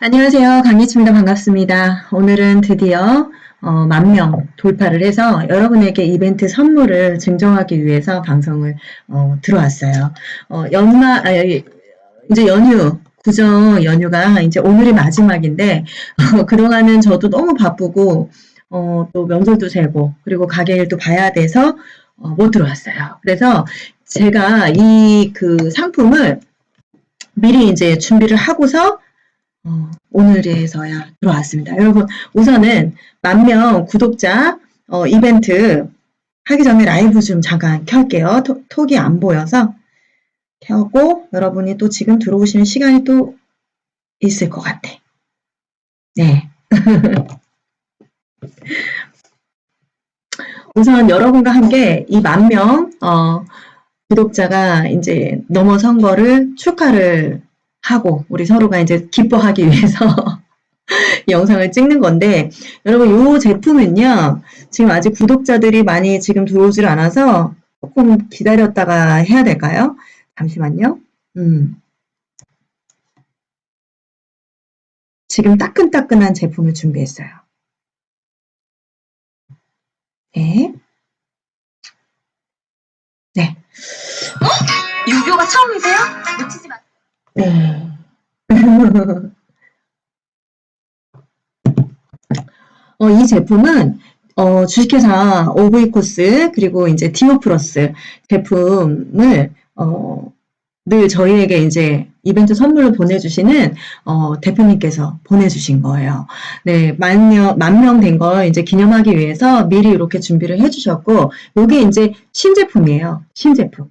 안녕하세요. 강희치입니다. 반갑습니다. 오늘은 드디어 어, 만명 돌파를 해서 여러분에게 이벤트 선물을 증정하기 위해서 방송을 어, 들어왔어요. 어, 연말, 아, 이제 연휴, 구정 연휴가 이제 오늘이 마지막인데 어, 그동안은 저도 너무 바쁘고 어, 또 명절도 재고 그리고 가게 일도 봐야 돼서 어, 못 들어왔어요. 그래서 제가 이 그 상품을 미리 이제 준비를 하고서 어, 오늘에서야 들어왔습니다. 여러분, 우선은 만 명 구독자 어, 이벤트 하기 전에 라이브 좀 잠깐 켤게요. 톡, 톡이 안 보여서 켜고 여러분이 또 지금 들어오시는 시간이 또 있을 것 같아. 네. 우선 여러분과 함께 이 만 명, 어, 구독자가 이제 넘어선 거를 축하를 하고 우리 서로가 이제 기뻐하기 위해서 영상을 찍는 건데 여러분 이 제품은요 지금 아직 구독자들이 많이 지금 들어오질 않아서 조금 기다렸다가 해야 될까요? 잠시만요. 음. 지금 따끈따끈한 제품을 준비했어요. 네. 네. 유교가 처음이세요? 놓치지 마. 네. 어, 이 제품은 어, 주식회사 오브이코스 그리고 이제 디오 플러스 제품을 어, 늘 저희에게 이제 이벤트 선물로 보내주시는 어, 대표님께서 보내주신 거예요. 네, 만명 만명 된 걸 이제 기념하기 위해서 미리 이렇게 준비를 해주셨고, 이게 이제 신제품이에요. 신제품.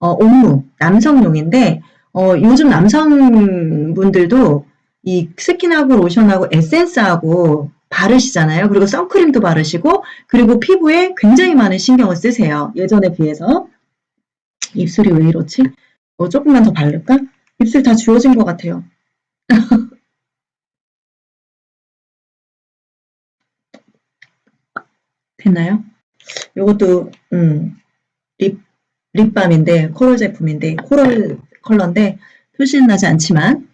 어, 옴무 남성용인데 어, 요즘 남성분들도 이 스킨하고 로션하고 에센스하고 바르시잖아요. 그리고 선크림도 바르시고, 그리고 피부에 굉장히 많은 신경을 쓰세요. 예전에 비해서. 입술이 왜 이렇지? 어, 조금만 더 바를까? 입술 다 지워진 것 같아요. 됐나요? 이것도, 음, 립, 립밤인데, 코럴 제품인데, 코럴 컬러인데, 표시는 나지 않지만,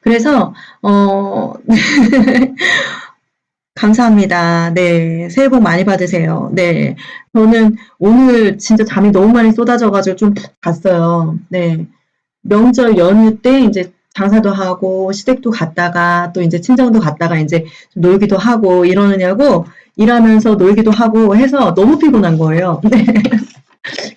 그래서, 어, 감사합니다. 네. 새해 복 많이 받으세요. 네. 저는 오늘 진짜 잠이 너무 많이 쏟아져가지고 좀 푹 잤어요. 네. 명절 연휴 때 이제 장사도 하고 시댁도 갔다가 또 이제 친정도 갔다가 이제 좀 놀기도 하고 이러느냐고 일하면서 놀기도 하고 해서 너무 피곤한 거예요. 네.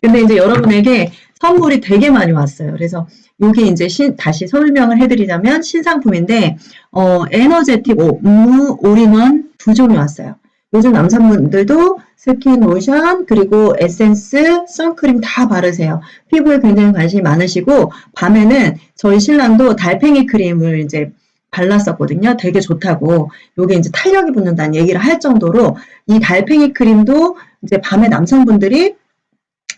근데 이제 여러분에게 선물이 되게 많이 왔어요. 그래서 요게 이제 신, 다시 설명을 해드리자면 신상품인데 어, 에너제틱 오, 무 올인원 두 종이 왔어요. 요즘 남성분들도 스킨, 로션, 그리고 에센스, 선크림 다 바르세요. 피부에 굉장히 관심이 많으시고 밤에는 저희 신랑도 달팽이 크림을 이제 발랐었거든요. 되게 좋다고. 요게 이제 탄력이 붙는다는 얘기를 할 정도로 이 달팽이 크림도 이제 밤에 남성분들이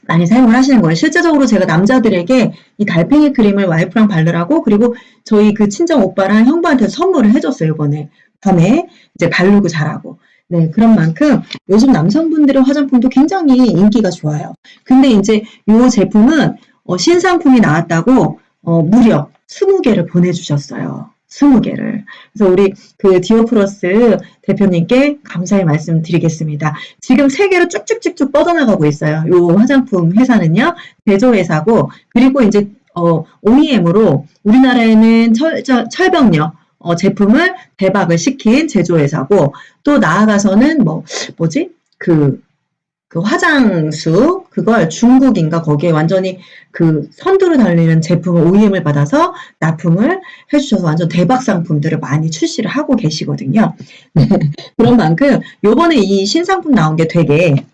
많이 사용을 하시는 거예요. 실제적으로 제가 남자들에게 이 달팽이 크림을 와이프랑 바르라고 그리고 저희 그 친정 오빠랑 형부한테 선물을 해줬어요. 이번에 밤에 이제 바르고 자라고. 네, 그런 만큼 요즘 남성분들의 화장품도 굉장히 인기가 좋아요. 근데 이제 이 제품은 어, 신상품이 나왔다고 어, 무려 20개를 보내주셨어요. 20개를. 그래서 우리 그 디오플러스 대표님께 감사의 말씀 드리겠습니다. 지금 세계로 쭉쭉쭉쭉 뻗어나가고 있어요. 이 화장품 회사는요. 제조회사고, 그리고 이제, 어, OEM으로 우리나라에는 철, 철, 철벽력, 어, 제품을 대박을 시킨 제조회사고, 또 나아가서는 뭐, 뭐지? 그, 그 화장수 그걸 중국인가 거기에 완전히 그 선두를 달리는 제품을 OEM을 받아서 납품을 해주셔서 완전 대박 상품들을 많이 출시를 하고 계시거든요. 네. 그런 만큼 요번에 이 신상품 나온 게 되게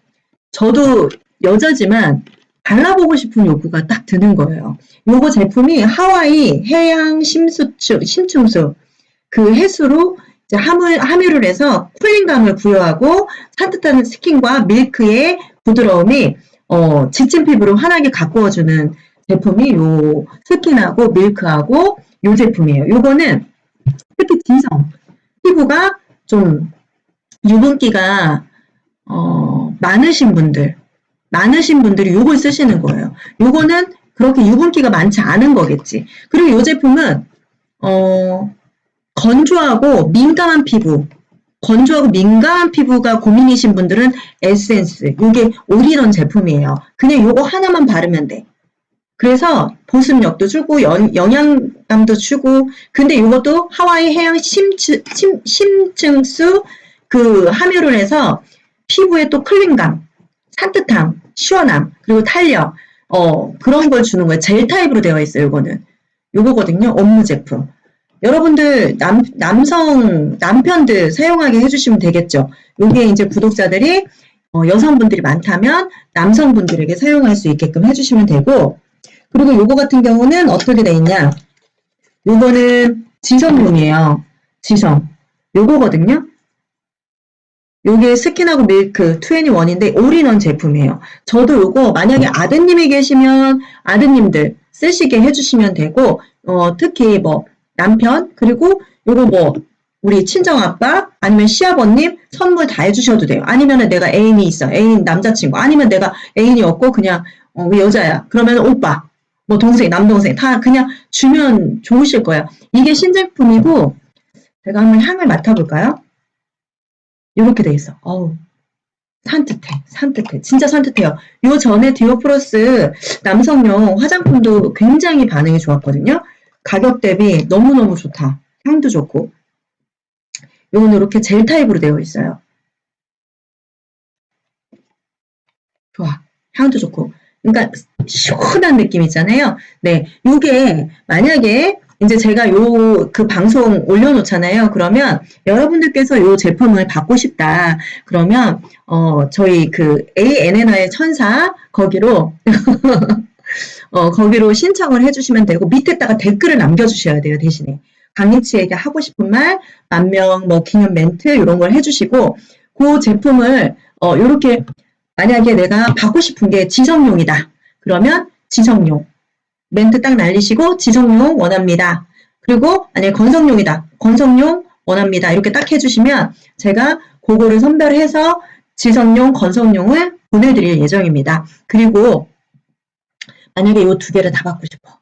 저도 여자지만 발라보고 싶은 욕구가 딱 드는 거예요. 요거 제품이 하와이 해양 심수추, 심층수 그 해수로 이제 함을, 함유를 해서 쿨링감을 부여하고 산뜻한 스킨과 밀크의 부드러움이 어, 지친 피부를 환하게 가꾸어주는 제품이 요 스킨하고 밀크하고 요 제품이에요. 요거는 특히 지성 피부가 좀 유분기가 어, 많으신 분들 많으신 분들이 요걸 쓰시는 거예요. 요거는 그렇게 유분기가 많지 않은 거겠지. 그리고 요 제품은 어, 건조하고 민감한 피부, 건조하고 민감한 피부가 고민이신 분들은 에센스, 요게 올인원 제품이에요. 그냥 요거 하나만 바르면 돼. 그래서 보습력도 주고 연- 영양감도 주고 근데 이것도 하와이 해양 심층수 그 함유를 해서 피부에 또 클린감, 산뜻함, 시원함, 그리고 탄력 어 그런 걸 주는 거예요. 젤 타입으로 되어 있어요. 이거는 요거거든요. 업무 제품. 여러분들 남 남성 남편들 사용하게 해주시면 되겠죠. 요게 이제 구독자들이 어, 여성분들이 많다면 남성분들에게 사용할 수 있게끔 해주시면 되고 그리고 요거 같은 경우는 어떻게 돼 있냐? 요거는 지성용이에요. 지성. 요거거든요. 요게 스킨하고 밀크 2NE1인데 올인원 제품이에요. 저도 요거 만약에 아드님이 계시면 아드님들 쓰시게 해주시면 되고 어, 특히 뭐 남편 그리고 요거 뭐 우리 친정 아빠 아니면 시아버님 선물 다 해주셔도 돼요. 아니면은 내가 애인이 있어 애인 남자친구 아니면 내가 애인이 없고 그냥 어, 여자야 그러면 오빠 뭐 동생 남동생 다 그냥 주면 좋으실 거예요. 이게 신제품이고 제가 한번 향을 맡아볼까요? 이렇게 돼 있어. 어우 산뜻해, 산뜻해, 진짜 산뜻해요. 요 전에 디오플러스 남성용 화장품도 굉장히 반응이 좋았거든요. 가격 대비 너무너무 좋다. 향도 좋고. 요건 이렇게 젤 타입으로 되어 있어요. 좋아. 향도 좋고. 그러니까 시원한 느낌 있잖아요. 네. 요게 만약에 이제 제가 요 그 방송 올려놓잖아요. 그러면 여러분들께서 요 제품을 받고 싶다. 그러면 어 저희 그 ANN의 천사 거기로 어 거기로 신청을 해주시면 되고 밑에다가 댓글을 남겨주셔야 돼요. 대신에 강희치에게 하고 싶은 말, 만명 뭐 기념 멘트 이런 걸 해주시고 그 제품을 어 요렇게 만약에 내가 받고 싶은 게 지성용이다. 그러면 지성용 멘트 딱 날리시고 지성용 원합니다. 그리고 만약에 건성용이다. 건성용 원합니다. 이렇게 딱 해주시면 제가 그거를 선별해서 지성용, 건성용을 보내드릴 예정입니다. 그리고 만약에 이 두 개를 다 받고 싶어.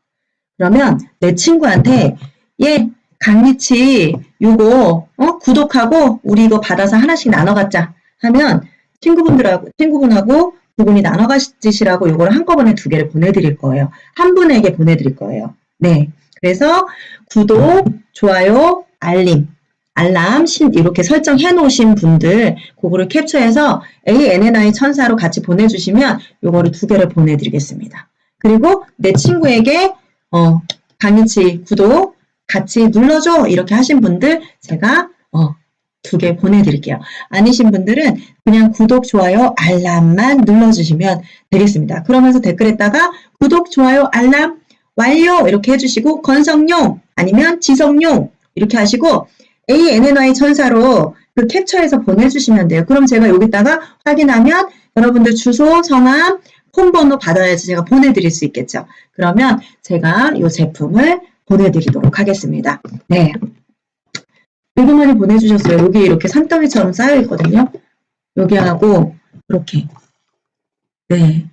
그러면 내 친구한테 얘 강리치 요거 어? 구독하고 우리 이거 받아서 하나씩 나눠 갖자 하면 친구분들하고 친구분하고 두 분이 나눠 가지시라고 요거를 한꺼번에 두 개를 보내 드릴 거예요. 한 분에게 보내 드릴 거예요. 네. 그래서 구독, 좋아요, 알림, 알람 신 이렇게 설정해 놓으신 분들 그거를 캡처해서 ANNI 천사로 같이 보내주시면 요거를 두 개를 보내드리겠습니다. 그리고 내 친구에게 어, 강희치 구독 같이 눌러줘 이렇게 하신 분들 제가 어, 두 개 보내드릴게요. 아니신 분들은 그냥 구독, 좋아요, 알람만 눌러주시면 되겠습니다. 그러면서 댓글에다가 구독, 좋아요, 알람 완료 이렇게 해주시고 건성용 아니면 지성용 이렇게 하시고 ANNI 천사로 그 캡처해서 보내주시면 돼요. 그럼 제가 여기다가 확인하면 여러분들 주소, 성함, 폰번호 받아야지 제가 보내드릴 수 있겠죠. 그러면 제가 이 제품을 보내드리도록 하겠습니다. 네. 되게 많이 보내주셨어요. 여기 이렇게 산더미처럼 쌓여 있거든요. 여기하고 이렇게 네.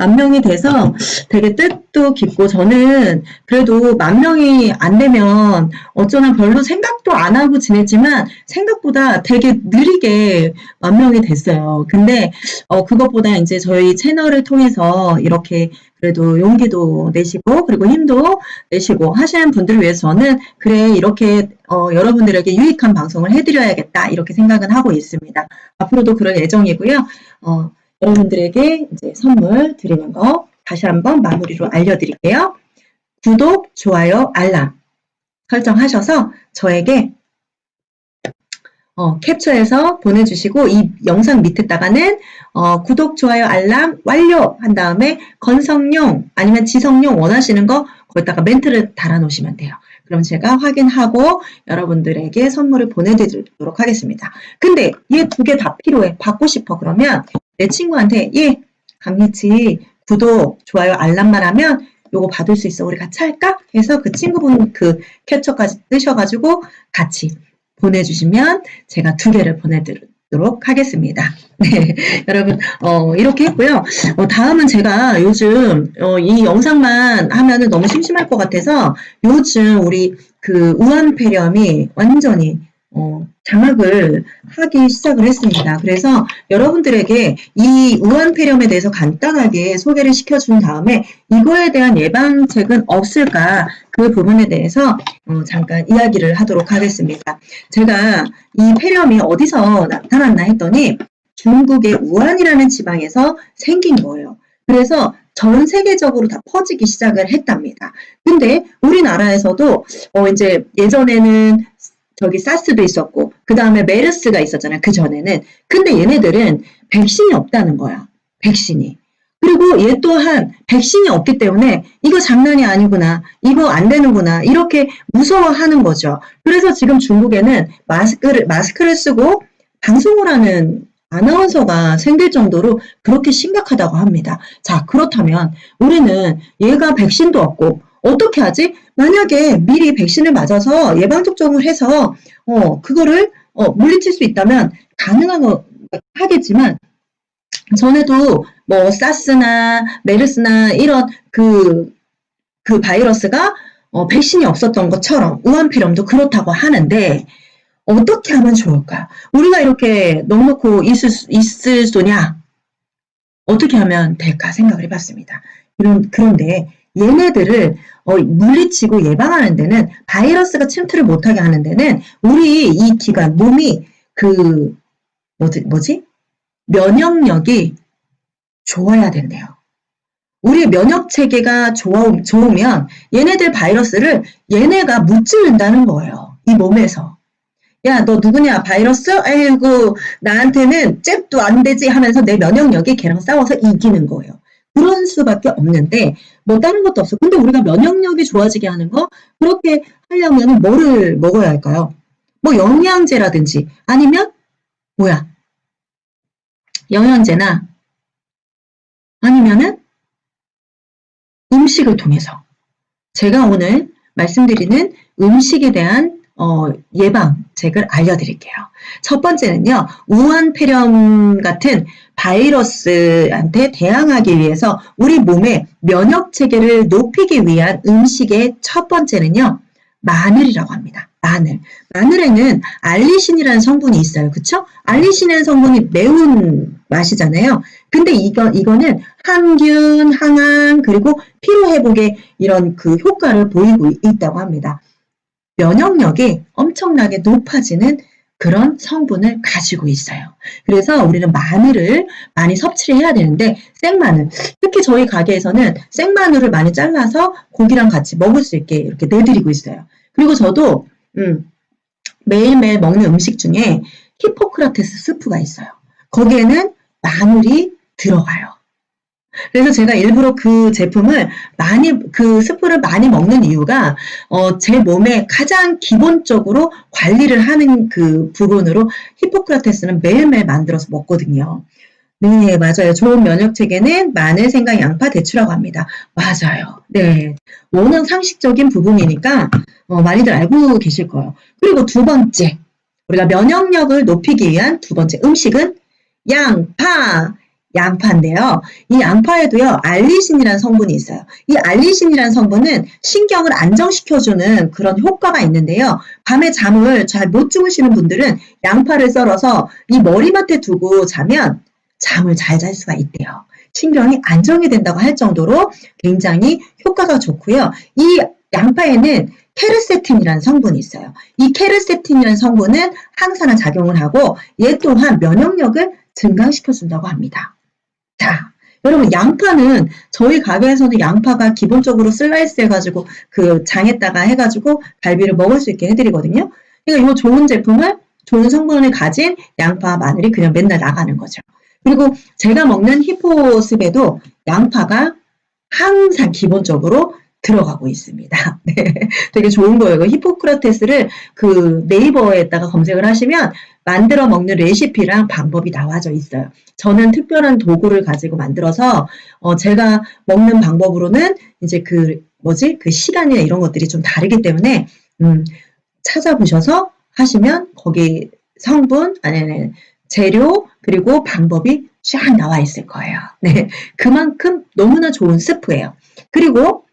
만 명이 돼서 되게 뜻도 깊고 저는 그래도 만 명이 안 되면 어쩌나 별로 생각도 안 하고 지냈지만 생각보다 되게 느리게 만 명이 됐어요. 근데 어 그것보다 이제 저희 채널을 통해서 이렇게 그래도 용기도 내시고 그리고 힘도 내시고 하시는 분들을 위해서 저는 그래 이렇게 어 여러분들에게 유익한 방송을 해드려야겠다 이렇게 생각은 하고 있습니다. 앞으로도 그럴 예정이고요. 어 여러분들에게 이제 선물 드리는 거 다시 한번 마무리로 알려드릴게요. 구독, 좋아요, 알람 설정하셔서 저에게 어, 캡처해서 보내주시고 이 영상 밑에다가는 어, 구독, 좋아요, 알람 완료 한 다음에 건성용 아니면 지성용 원하시는 거 거기다가 멘트를 달아놓으시면 돼요. 그럼 제가 확인하고 여러분들에게 선물을 보내드리도록 하겠습니다. 근데 얘 두 개 다 필요해. 받고 싶어. 그러면 내 친구한테 얘 강리치 구독, 좋아요, 알람만 하면 요거 받을 수 있어. 우리 같이 할까? 해서 그 친구분 그 캡처까지 뜨셔가지고 같이 보내주시면 제가 두 개를 보내드릴 하도록 하겠습니다. 네, 여러분, 어, 이렇게 했고요. 어, 다음은 제가 요즘, 어, 이 영상만 하면은 너무 심심할 것 같아서 요즘 우리 그 우한폐렴이 완전히, 어, 장악을 하기 시작을 했습니다. 그래서 여러분들에게 이 우한폐렴에 대해서 간단하게 소개를 시켜준 다음에 이거에 대한 예방책은 없을까 그 부분에 대해서 어, 잠깐 이야기를 하도록 하겠습니다. 제가 이 폐렴이 어디서 나타났나 했더니 중국의 우한이라는 지방에서 생긴 거예요. 그래서 전 세계적으로 다 퍼지기 시작을 했답니다. 근데 우리나라에서도 어 이제 예전에는 저기 사스도 있었고 그 다음에 메르스가 있었잖아요. 그 전에는. 근데 얘네들은 백신이 없다는 거야. 백신이. 그리고 얘 또한 백신이 없기 때문에 이거 장난이 아니구나. 이거 안 되는구나. 이렇게 무서워하는 거죠. 그래서 지금 중국에는 마스크를, 마스크를 쓰고 방송을 하는 아나운서가 생길 정도로 그렇게 심각하다고 합니다. 자, 그렇다면 우리는 얘가 백신도 없고 어떻게 하지? 만약에 미리 백신을 맞아서 예방접종을 해서 어, 그거를 어, 물리칠 수 있다면 가능한 거 하겠지만 전에도 뭐 사스나 메르스나 이런 그, 그 바이러스가 어, 백신이 없었던 것처럼 우한폐렴도 그렇다고 하는데 어떻게 하면 좋을까? 우리가 이렇게 넉넉고 있을, 수- 있을 소냐? 어떻게 하면 될까 생각을 해봤습니다. 이런, 그런데 얘네들을 어, 물리치고 예방하는 데는 바이러스가 침투를 못하게 하는 데는 우리 이 기관, 몸이 그, 뭐지, 뭐지? 면역력이 좋아야 된대요. 우리의 면역 체계가 좋아, 좋으면 얘네들 바이러스를 얘네가 무찌른다는 거예요. 이 몸에서. 야, 너 누구냐? 바이러스? 아이고, 나한테는 잽도 안 되지 하면서 내 면역력이 걔랑 싸워서 이기는 거예요. 그런 수밖에 없는데, 뭐 다른 것도 없어. 근데 우리가 면역력이 좋아지게 하는 거, 그렇게 하려면 뭐를 먹어야 할까요? 뭐 영양제라든지, 아니면, 뭐야? 영양제나, 아니면은 음식을 통해서. 제가 오늘 말씀드리는 음식에 대한 어, 예방책을 알려드릴게요. 첫 번째는요, 우한폐렴 같은 바이러스한테 대항하기 위해서 우리 몸의 면역 체계를 높이기 위한 음식의 첫 번째는요, 마늘이라고 합니다. 마늘. 마늘에는 알리신이라는 성분이 있어요. 그쵸? 알리신이라는 성분이 매운 맛이잖아요. 근데 이거, 이거는 항균, 항암, 그리고 피로회복에 이런 그 효과를 보이고 있다고 합니다. 면역력이 엄청나게 높아지는 그런 성분을 가지고 있어요. 그래서 우리는 마늘을 많이 섭취를 해야 되는데 생마늘, 특히 저희 가게에서는 생마늘을 많이 잘라서 고기랑 같이 먹을 수 있게 이렇게 내드리고 있어요. 그리고 저도 음, 매일매일 먹는 음식 중에 히포크라테스 스프가 있어요. 거기에는 마늘이 들어가요. 그래서 제가 일부러 그 제품을 많이 그 스프를 많이 먹는 이유가 어, 제 몸에 가장 기본적으로 관리를 하는 그 부분으로 히포크라테스는 매일매일 만들어서 먹거든요. 네, 맞아요. 좋은 면역 체계는 마늘, 생강, 양파, 대추라고 합니다. 맞아요. 네. 워낙 상식적인 부분이니까 어, 많이들 알고 계실 거예요. 그리고 두 번째, 우리가 면역력을 높이기 위한 두 번째 음식은 양파. 양파인데요. 이 양파에도요, 알리신이라는 성분이 있어요. 이 알리신이라는 성분은 신경을 안정시켜주는 그런 효과가 있는데요. 밤에 잠을 잘 못 주무시는 분들은 양파를 썰어서 이 머리맡에 두고 자면 잠을 잘 잘 수가 있대요. 신경이 안정이 된다고 할 정도로 굉장히 효과가 좋고요. 이 양파에는 케르세틴이라는 성분이 있어요. 이 케르세틴이라는 성분은 항산화 작용을 하고 얘 또한 면역력을 증강시켜 준다고 합니다. 자, 여러분 양파는 저희 가게에서는 양파가 기본적으로 슬라이스 해가지고 그 장에다가 해가지고 갈비를 먹을 수 있게 해드리거든요. 그러니까 이 좋은 제품을 좋은 성분을 가진 양파, 마늘이 그냥 맨날 나가는 거죠. 그리고 제가 먹는 히포습에도 양파가 항상 기본적으로 들어가고 있습니다. 네, 되게 좋은 거예요. 그 히포크라테스를 그 네이버에다가 검색을 하시면 만들어 먹는 레시피랑 방법이 나와져 있어요. 저는 특별한 도구를 가지고 만들어서 어, 제가 먹는 방법으로는 이제 그 뭐지 그 시간이나 이런 것들이 좀 다르기 때문에 음, 찾아보셔서 하시면 거기 성분 아니 아니 재료 그리고 방법이 쫙 나와 있을 거예요. 네, 그만큼 너무나 좋은 스프예요. 그리고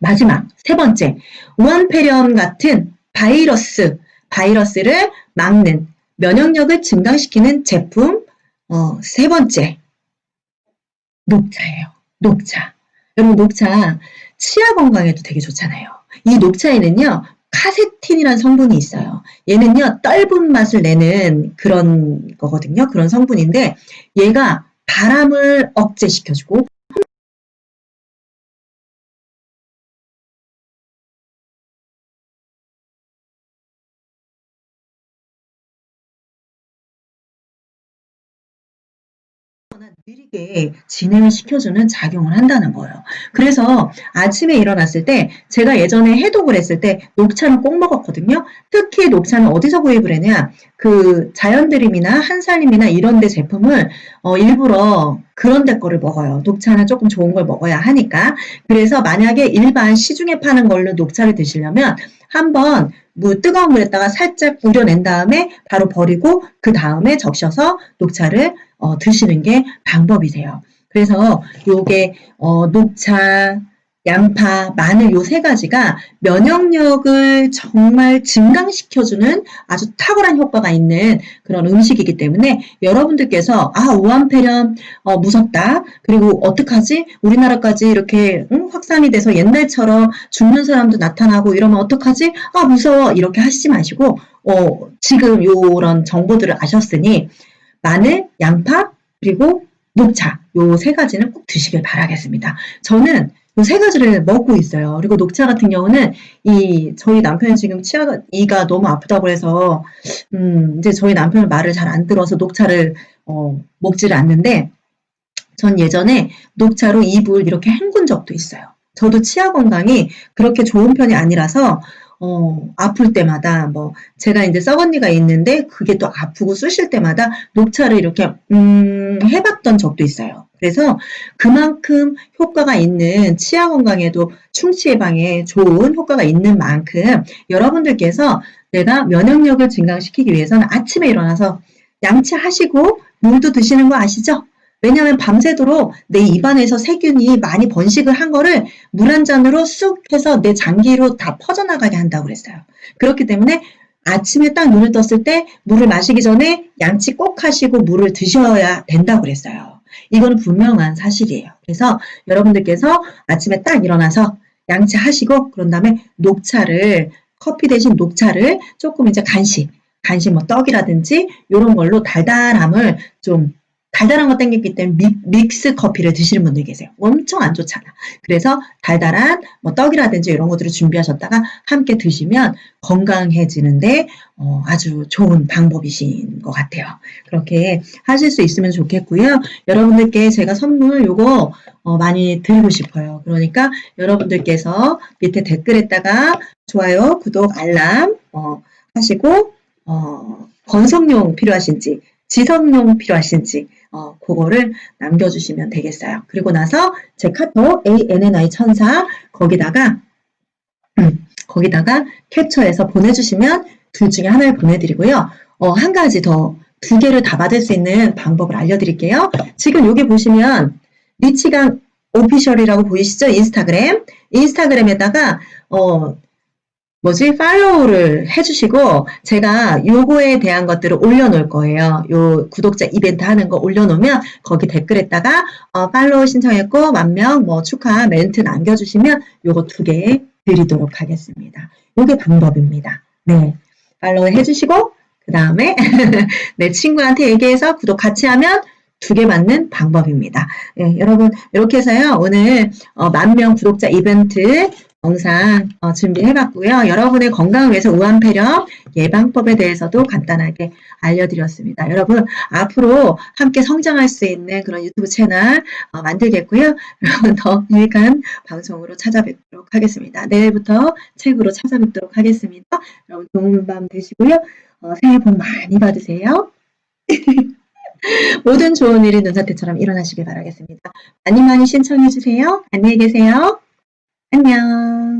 마지막 세 번째 우한폐렴 같은 바이러스 바이러스를 막는 면역력을 증강시키는 제품 어, 세 번째 녹차예요. 녹차. 여러분 녹차 치아 건강에도 되게 좋잖아요. 이 녹차에는요 카세틴이라는 성분이 있어요. 얘는요 떫은 맛을 내는 그런 거거든요. 그런 성분인데 얘가 바람을 억제시켜주고 느리게 진행을 시켜주는 작용을 한다는 거예요. 그래서 아침에 일어났을 때 제가 예전에 해독을 했을 때 녹차는 꼭 먹었거든요. 특히 녹차는 어디서 구입을 했냐? 그 자연드림이나 한살림이나 이런 데 제품을 어, 일부러 그런 데 거를 먹어요. 녹차는 조금 좋은 걸 먹어야 하니까. 그래서 만약에 일반 시중에 파는 걸로 녹차를 드시려면 한번 무 뜨거운 물에다가 살짝 우려낸 다음에 바로 버리고 그 다음에 적셔서 녹차를 어, 드시는 게 방법이세요. 그래서 요게 어, 녹차, 양파, 마늘 요 세 가지가 면역력을 정말 증강시켜주는 아주 탁월한 효과가 있는 그런 음식이기 때문에 여러분들께서 아 우한폐렴 어, 무섭다 그리고 어떡하지 우리나라까지 이렇게 응? 확산이 돼서 옛날처럼 죽는 사람도 나타나고 이러면 어떡하지 아 무서워 이렇게 하시지 마시고 어, 지금 요런 정보들을 아셨으니 마늘, 양파, 그리고 녹차 요 세 가지는 꼭 드시길 바라겠습니다. 저는 요 세 가지를 먹고 있어요. 그리고 녹차 같은 경우는 이 저희 남편이 지금 치아가 너무 아프다고 해서 음 이제 저희 남편 말을 잘 안 들어서 녹차를 어 먹지를 않는데 전 예전에 녹차로 입을 이렇게 헹군 적도 있어요. 저도 치아 건강이 그렇게 좋은 편이 아니라서 어, 아플 때마다 뭐 제가 이제 썩언니가 있는데 그게 또 아프고 쑤실 때마다 녹차를 이렇게 음, 해봤던 적도 있어요. 그래서 그만큼 효과가 있는 치아 건강에도 충치 예방에 좋은 효과가 있는 만큼 여러분들께서 내가 면역력을 증강시키기 위해서는 아침에 일어나서 양치하시고 물도 드시는 거 아시죠? 왜냐하면 밤새도록 내 입안에서 세균이 많이 번식을 한 거를 물 한 잔으로 쑥 해서 내 장기로 다 퍼져나가게 한다고 그랬어요. 그렇기 때문에 아침에 딱 눈을 떴을 때 물을 마시기 전에 양치 꼭 하시고 물을 드셔야 된다고 그랬어요. 이거는 분명한 사실이에요. 그래서 여러분들께서 아침에 딱 일어나서 양치하시고 그런 다음에 녹차를 커피 대신 녹차를 조금 이제 간식 간식 뭐 떡이라든지 이런 걸로 달달함을 좀 달달한 거 땡겼기 때문에 믹, 믹스 커피를 드시는 분들 계세요. 엄청 안 좋잖아. 그래서 달달한 뭐 떡이라든지 이런 것들을 준비하셨다가 함께 드시면 건강해지는데 어, 아주 좋은 방법이신 것 같아요. 그렇게 하실 수 있으면 좋겠고요. 여러분들께 제가 선물 요거 어, 많이 드리고 싶어요. 그러니까 여러분들께서 밑에 댓글에다가 좋아요, 구독, 알람 어, 하시고 어, 건성용 필요하신지 지성용 필요하신지 어, 그거를 남겨주시면 되겠어요. 그리고 나서 제 카톡 ANNI 천사 거기다가 음, 거기다가 캡처해서 보내주시면 둘 중에 하나를 보내드리고요. 어, 한 가지 더 두 개를 다 받을 수 있는 방법을 알려드릴게요. 지금 여기 보시면 리치강 오피셜이라고 보이시죠? 인스타그램. 인스타그램에다가 어, 뭐지? 팔로우를 해주시고, 제가 요거에 대한 것들을 올려놓을 거예요. 요 구독자 이벤트 하는 거 올려놓으면, 거기 댓글에다가, 어, 팔로우 신청했고, 만명, 뭐, 축하 멘트 남겨주시면, 요거 두 개 드리도록 하겠습니다. 요게 방법입니다. 네. 팔로우 해주시고, 그 다음에, 내 친구한테 얘기해서 구독 같이 하면, 두개 받는 방법입니다. 예, 여러분, 이렇게 해서요, 오늘, 어, 만명 구독자 이벤트 영상 어, 준비해봤고요. 여러분의 건강을 위해서 우한폐렴 예방법에 대해서도 간단하게 알려드렸습니다. 여러분 앞으로 함께 성장할 수 있는 그런 유튜브 채널 어, 만들겠고요. 여러분 더 유익한 방송으로 찾아뵙도록 하겠습니다. 내일부터 책으로 찾아뵙도록 하겠습니다. 여러분 좋은 밤 되시고요. 어, 새해 복 많이 받으세요. 모든 좋은 일이 눈사태처럼 일어나시길 바라겠습니다. 많이 많이 신청해주세요. 안녕히 계세요. 안녕.